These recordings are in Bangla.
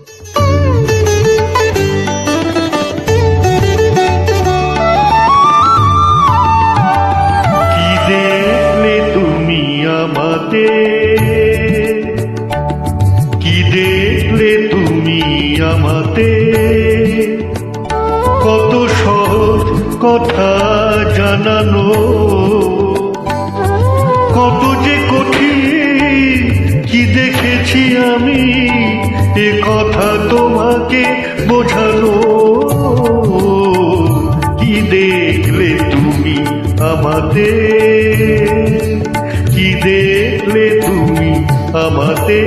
কি তুমি আমাতে কি তুমি আমাতে কত সহজ কথা জানানো। বোঝানো কি দেখলে তুমি আমাতে কি দেখলে তুমি আমাতে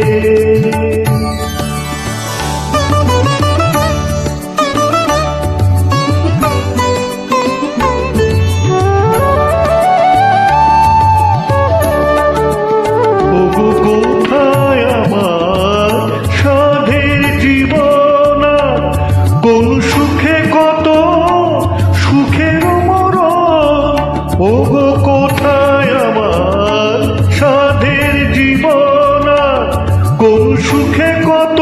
সুখে কত,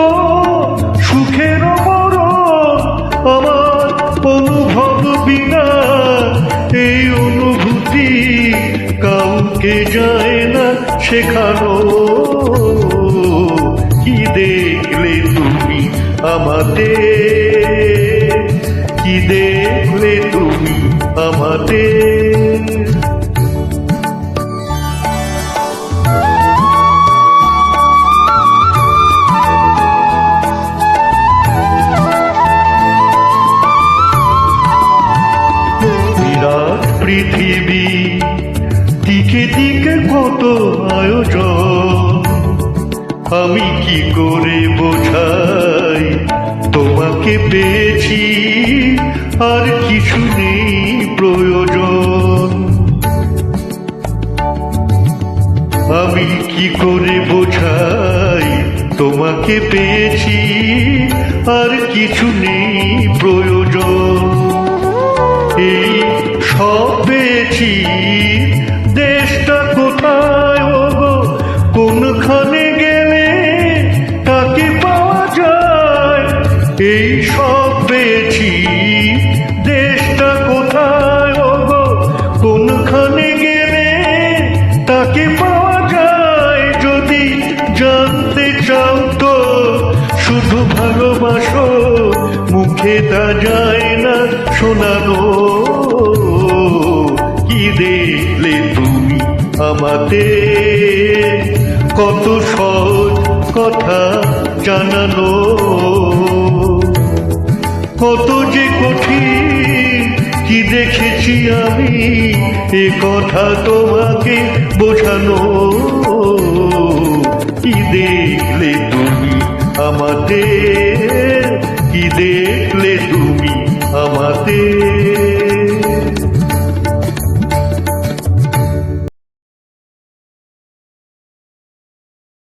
সুখের মরণ আমার অনুভব বিনা এই অনুভূতি কাউকে যায় না শেখানো। কি দেখলে তুমি আমাতে? কি দেখলে তুমি আমাতে? পৃথিবী। দিকে দিকে কত আয়োজন। আমি কি করে বোঝাই? তোমাকে পেয়েছি, আর কিছু নেই প্রয়োজন। আমি কি করে বোঝাই? তোমাকে পেয়েছি, আর কিছু নেই প্রয়োজন। এই পেয়েছি দেশটা কোথায় ওগো? কোনখানে গেলে তাকে পাওয়া যায়? এই সব পেয়েছি। দেশটা কোথায় ওগো? কোনখানে গেলে তাকে পাওয়া যায়? যদি জানতে চাও তো শুধু ভালোবাসো, মুখে তা যায় না শোনানো। দেখলে তুমি আমাতে কত সহজ কথা জানানো কত যে কঠিন, কি দেখেছি আমি, এ কথা তোমাকে বোঝানো। কি দেখলে তুমি আমাদের